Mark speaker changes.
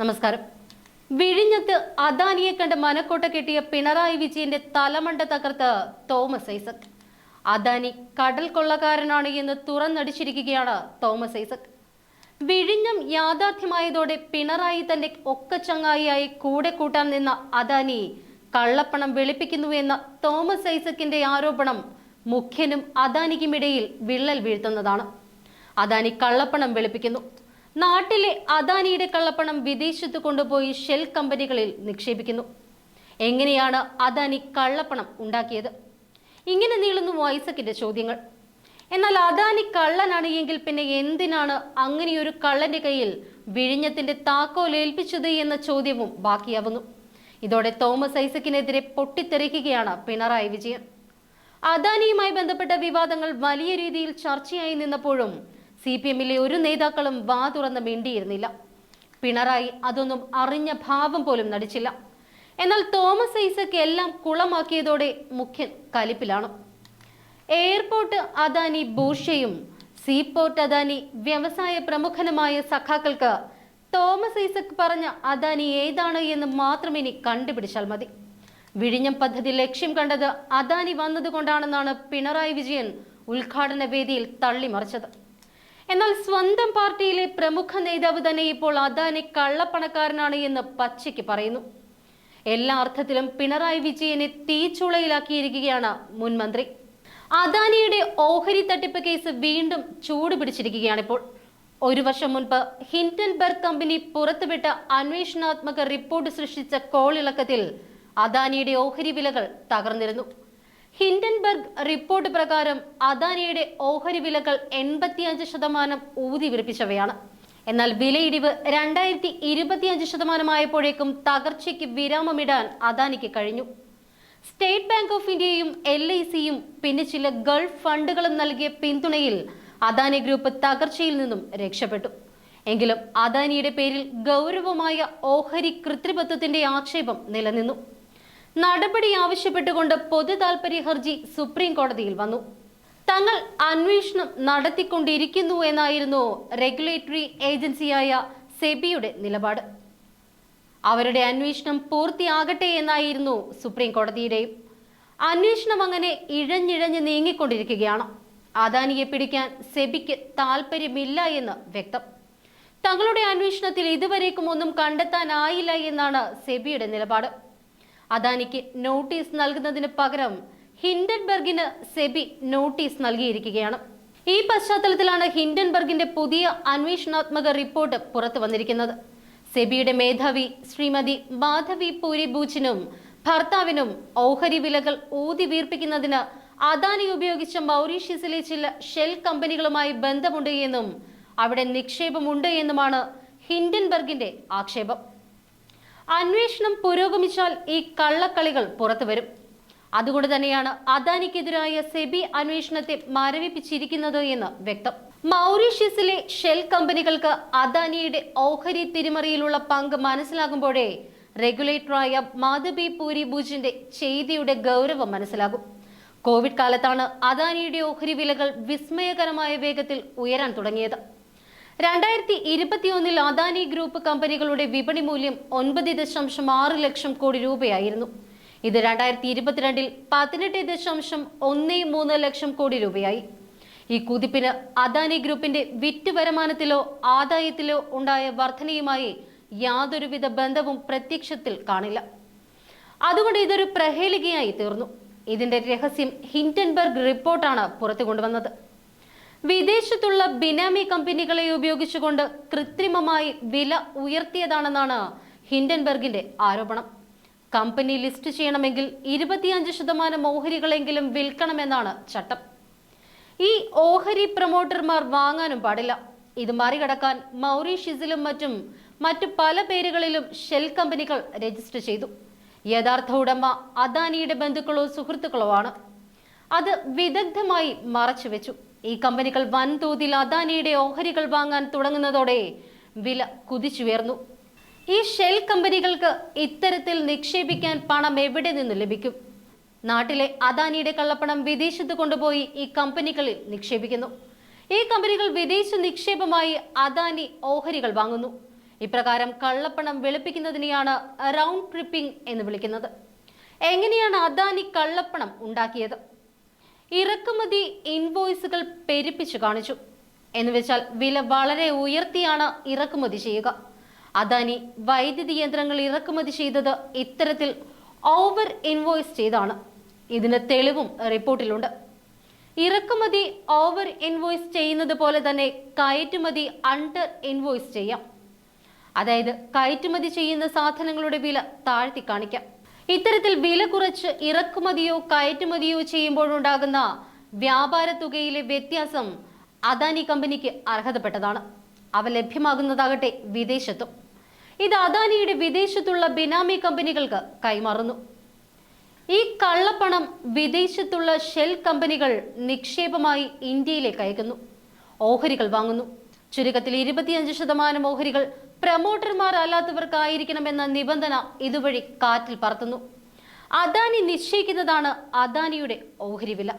Speaker 1: നമസ്കാരം. വിഴിഞ്ഞത്ത് അദാനിയെ കണ്ട് മനക്കോട്ട കെട്ടിയ പിണറായി വിജയന്റെ തലമണ്ട തകർത്ത് തോമസ് ഐസക്. അദാനി കടൽ കൊള്ളക്കാരനാണ് എന്ന് തുറന്നടിച്ചിരിക്കുകയാണ് തോമസ് ഐസക്. വിഴിഞ്ഞം യാഥാർത്ഥ്യമായതോടെ പിണറായി തന്റെ ഒക്കച്ചങ്ങായിയായി കൂടെ കൂട്ടാൻ നിന്ന അദാനി കള്ളപ്പണം വെളുപ്പിക്കുന്നുവെന്ന തോമസ് ഐസക്കിന്റെ ആരോപണം മുഖ്യനും അദാനിക്കുമിടയിൽ വിള്ളൽ വീഴ്ത്തുന്നതാണ്. അദാനി കള്ളപ്പണം വെളുപ്പിക്കുന്നു. നാട്ടിലെ അദാനിയുടെ കള്ളപ്പണം വിദേശത്ത് കൊണ്ടുപോയി ഷെൽ കമ്പനികളിൽ നിക്ഷേപിക്കുന്നു. എങ്ങനെയാണ് അദാനി കള്ളപ്പണം ഉണ്ടാക്കിയത്? ഇങ്ങനെ നീളുന്നു ഐസക്കിന്റെ ചോദ്യങ്ങൾ. എന്നാൽ അദാനി കള്ളനാണ് എങ്കിൽ പിന്നെ എന്തിനാണ് അങ്ങനെയൊരു കള്ളന്റെ കയ്യിൽ വിഴിഞ്ഞത്തിന്റെ താക്കോൽ ഏൽപ്പിച്ചത് എന്ന ചോദ്യവും ബാക്കിയാവുന്നു. ഇതോടെ തോമസ് ഐസക്കിനെതിരെ പൊട്ടിത്തെറിക്കുകയാണ് പിണറായി വിജയൻ. അദാനിയുമായി ബന്ധപ്പെട്ട വിവാദങ്ങൾ വലിയ രീതിയിൽ ചർച്ചയായി നിന്നപ്പോഴും സി പി എമ്മിലെ ഒരു നേതാക്കളും വാ തുറന്ന് മിണ്ടിയിരുന്നില്ല. പിണറായി അതൊന്നും അറിഞ്ഞ ഭാവം പോലും നടിച്ചില്ല. എന്നാൽ തോമസ് ഐസക് എല്ലാം കുളമാക്കിയതോടെ മുഖ്യൻ കലിപ്പിലാണ്. എയർപോർട്ട് അദാനി ബൂഷയും സീപോർട്ട് അദാനി വ്യവസായ പ്രമുഖനുമായ സഖാക്കൾക്ക് തോമസ് ഐസക് പറഞ്ഞ അദാനി ഏതാണ് എന്ന് മാത്രം ഇനി കണ്ടുപിടിച്ചാൽ മതി. വിഴിഞ്ഞം പദ്ധതി ലക്ഷ്യം കണ്ടത് അദാനി വന്നതുകൊണ്ടാണെന്നാണ് പിണറായി വിജയൻ ഉദ്ഘാടന വേദിയിൽ തള്ളിമറിച്ചത്. എന്നാൽ സ്വന്തം പാർട്ടിയിലെ പ്രമുഖ നേതാവ് തന്നെ ഇപ്പോൾ അദാനി കള്ളപ്പണക്കാരനാണ് എന്ന് പച്ചയ്ക്ക് പറയുന്നു. എല്ലാ അർത്ഥത്തിലും പിണറായി വിജയനെ തീച്ചുളയിലാക്കിയിരിക്കുകയാണ് മുൻ മന്ത്രി. അദാനിയുടെ ഓഹരി തട്ടിപ്പ് കേസ് വീണ്ടും ചൂടുപിടിച്ചിരിക്കുകയാണിപ്പോൾ ഒരു വർഷം മുൻപ് ഹിൻഡൻബർഗ് കമ്പനി പുറത്തുവിട്ട അന്വേഷണാത്മക റിപ്പോർട്ട് സൃഷ്ടിച്ച കോളിളക്കത്തിൽ അദാനിയുടെ ഓഹരി വിലകൾ തകർന്നിരുന്നു. ഹിൻഡൻബർഗ് റിപ്പോർട്ട് പ്രകാരം അദാനിയുടെ ഓഹരി വിലകൾ എൺപത്തിയഞ്ച് ശതമാനം ഊതി വിറപ്പിച്ചവയാണ് എന്നാൽ വിലയിടിവ് രണ്ടായിരത്തി ഇരുപത്തിയഞ്ച് ശതമാനമായപ്പോഴേക്കും തകർച്ചയ്ക്ക് വിരാമമിടാൻ അദാനിക്ക് കഴിഞ്ഞു. സ്റ്റേറ്റ് ബാങ്ക് ഓഫ് ഇന്ത്യയും എൽ ഐ സിയും പിന്നെ ചില ഗൾഫ് ഫണ്ടുകളും നൽകിയ പിന്തുണയിൽ അദാനി ഗ്രൂപ്പ് തകർച്ചയിൽ നിന്നും രക്ഷപ്പെട്ടു. എങ്കിലും അദാനിയുടെ പേരിൽ ഗൗരവമായ ഓഹരി കൃത്രിമത്വത്തിന്റെ ആക്ഷേപം നിലനിന്നു. നടപടി ആവശ്യപ്പെട്ടുകൊണ്ട് പൊതു താൽപര്യ ഹർജി സുപ്രീം കോടതിയിൽ വന്നു. തങ്ങൾ അന്വേഷണം നടത്തിക്കൊണ്ടിരിക്കുന്നു എന്നായിരുന്നു റെഗുലേറ്ററി ഏജൻസിയായ സെബിയുടെ നിലപാട്. അവരുടെ അന്വേഷണം പൂർത്തിയാകട്ടെ എന്നായിരുന്നു സുപ്രീം കോടതിയുടെയും. അന്വേഷണം അങ്ങനെ ഇഴഞ്ഞിഴഞ്ഞ് നീങ്ങിക്കൊണ്ടിരിക്കുകയാണ്. അദാനിയെ പിടിക്കാൻ സെബിക്ക് താല്പര്യമില്ല എന്ന് വ്യക്തം. തങ്ങളുടെ അന്വേഷണത്തിൽ ഇതുവരേക്കും ഒന്നും കണ്ടെത്താനായില്ല എന്നാണ് സെബിയുടെ നിലപാട്. അദാനിക്ക് നോട്ടീസ് നൽകുന്നതിന് പകരം ഹിൻഡൻബർഗിന് സെബി നോട്ടീസ് നൽകിയിരിക്കുകയാണ്. ഈ പശ്ചാത്തലത്തിലാണ് ഹിൻഡൻബർഗിന്റെ പുതിയ അന്വേഷണാത്മക റിപ്പോർട്ട് പുറത്തു വന്നിരിക്കുന്നത്. സെബിയുടെ മേധാവി ശ്രീമതി മാധവി പൂരിബൂച്ചിനും ഭർത്താവിനും ഓഹരി വിലകൾ ഊതി വീർപ്പിക്കുന്നതിന് അദാനി ഉപയോഗിച്ച മൗറീഷ്യസിലെ ചില ഷെൽ കമ്പനികളുമായി ബന്ധമുണ്ട് എന്നും അവിടെ നിക്ഷേപമുണ്ട് എന്നുമാണ് ഹിൻഡൻബർഗിന്റെ ആക്ഷേപം. അന്വേഷണം പുരോഗമിച്ചാൽ ഈ കള്ളക്കളികൾ പുറത്തുവരും. അതുകൊണ്ട് തന്നെയാണ് അദാനിക്കെതിരായ സെബി അന്വേഷണത്തെ മരവിപ്പിച്ചിരിക്കുന്നത് എന്ന് വ്യക്തം. മൗറീഷ്യസിലെ ഷെൽ കമ്പനികൾക്ക് അദാനിയുടെ ഓഹരി തിരിമറിയിലുള്ള പങ്ക് മനസ്സിലാകുമ്പോഴേ റെഗുലേറ്ററായ മാധബി പൂരി ഭുജിന്റെ ചെയ്തിയുടെ ഗൗരവം മനസ്സിലാകും. കോവിഡ് കാലത്താണ് അദാനിയുടെ ഓഹരി വിലകൾ വിസ്മയകരമായ വേഗത്തിൽ ഉയരാൻ തുടങ്ങിയത്. രണ്ടായിരത്തി ഇരുപത്തിയൊന്നിൽ അദാനി ഗ്രൂപ്പ് കമ്പനികളുടെ വിപണി മൂല്യം ഒൻപത് ദശാംശം ആറ് ലക്ഷം കോടി രൂപയായിരുന്നു. ഇത് രണ്ടായിരത്തി ഇരുപത്തിരണ്ടിൽ പതിനെട്ട് ദശാംശം ഒന്ന് മൂന്ന് ലക്ഷം കോടി രൂപയായി. ഈ കുതിപ്പിന് അദാനി ഗ്രൂപ്പിന്റെ വിറ്റ് വരുമാനത്തിലോ ആദായത്തിലോ ഉണ്ടായ വർധനയുമായി യാതൊരുവിധ ബന്ധവും പ്രത്യക്ഷത്തിൽ കാണില്ല. അതുകൊണ്ട് ഇതൊരു പ്രഹേളികയായി തീർന്നു. ഇതിന്റെ രഹസ്യം ഹിൻഡൻബർഗ് റിപ്പോർട്ടാണ് പുറത്തു കൊണ്ടുവന്നത് വിദേശത്തുള്ള ബിനാമി കമ്പനികളെ ഉപയോഗിച്ചുകൊണ്ട് കൃത്രിമമായി വില ഉയർത്തിയതാണെന്നാണ് ഹിൻഡൻബർഗിന്റെ ആരോപണം. കമ്പനി ലിസ്റ്റ് ചെയ്യണമെങ്കിൽ ഇരുപത്തിയഞ്ച് ശതമാനം ഓഹരികളെങ്കിലും വിൽക്കണമെന്നാണ് ചട്ടം. ഈ ഓഹരി പ്രൊമോട്ടർമാർ വാങ്ങാനും പാടില്ല. ഇത് മറികടക്കാൻ മൗറീഷ്യസിലും മറ്റും മറ്റു പല പേരുകളിലും ഷെൽ കമ്പനികൾ രജിസ്റ്റർ ചെയ്തു. യഥാർത്ഥ ഉടമ അദാനിയുടെ ബന്ധുക്കളോ സുഹൃത്തുക്കളോ ആണ്. അത് വിദഗ്ധമായി മറച്ചുവെച്ചു. ഈ കമ്പനികൾ വൻതോതിൽ അദാനിയുടെ ഓഹരികൾ വാങ്ങാൻ തുടങ്ങുന്നതോടെ വില കുതിച്ചുയർന്നു. ഈ ഷെൽ കമ്പനികൾക്ക് ഇത്തരത്തിൽ നിക്ഷേപിക്കാൻ പണം എവിടെ നിന്ന് ലഭിക്കും? നാട്ടിലെ അദാനിയുടെ കള്ളപ്പണം വിദേശത്ത് കൊണ്ടുപോയി ഈ കമ്പനികളിൽ നിക്ഷേപിക്കുന്നു. ഈ കമ്പനികൾ വിദേശ നിക്ഷേപമായി അദാനി ഓഹരികൾ വാങ്ങുന്നു. ഇപ്രകാരം കള്ളപ്പണം വെളുപ്പിക്കുന്നതിനെയാണ് റൗണ്ട് ട്രിപ്പിംഗ് എന്ന് വിളിക്കുന്നത്. എങ്ങനെയാണ് അദാനി കള്ളപ്പണം ഉണ്ടാക്കിയത്? ഇറക്കുമതി ഇൻവോയ്സുകൾ പെരുപ്പിച്ചു കാണിച്ചു. എന്നുവെച്ചാൽ വില വളരെ ഉയർത്തിയാണ് ഇറക്കുമതി ചെയ്യുക. അദാനി വൈദ്യുതി യന്ത്രങ്ങൾ ഇറക്കുമതി ചെയ്തത് ഇത്തരത്തിൽ ഓവർ ഇൻവോയ്സ് ചെയ്താണ്. ഇതിന് തെളിവും റിപ്പോർട്ടിലുണ്ട്. ഇറക്കുമതി ഓവർ ഇൻവോയ്സ് ചെയ്യുന്നത് പോലെ തന്നെ കയറ്റുമതി അണ്ടർ ഇൻവോയ്സ് ചെയ്യാം. അതായത് കയറ്റുമതി ചെയ്യുന്ന സാധനങ്ങളുടെ വില താഴ്ത്തി കാണിക്കാം. ഇത്തരത്തിൽ വില കുറച്ച് ഇറക്കുമതിയോ കയറ്റുമതിയോ ചെയ്യുമ്പോഴുണ്ടാകുന്ന വ്യാപാര തുകയിലെ വ്യത്യാസം അദാനി കമ്പനിക്ക് അർഹതപ്പെട്ടതാണ്. അവ ലഭ്യമാകുന്നതാകട്ടെ വിദേശത്തും. ഇത് അദാനിയുടെ വിദേശത്തുള്ള ബിനാമി കമ്പനികൾക്ക് കൈമാറുന്നു. ഈ കള്ളപ്പണം വിദേശത്തുള്ള ഷെൽ കമ്പനികൾ നിക്ഷേപമായി ഇന്ത്യയിലേക്ക് അയക്കുന്നു. ഓഹരികൾ വാങ്ങുന്നു. ചുരുക്കത്തിൽ ഇരുപത്തിയഞ്ച് ശതമാനം ഓഹരികൾ പ്രമോട്ടർമാർ അല്ലാത്തവർക്കായിരിക്കണമെന്ന നിബന്ധന ഇതുവഴി കാറ്റിൽ പറത്തുന്നു. അദാനി നിശ്ചയിക്കുന്നതാണ് അദാനിയുടെ ഓഹരി വില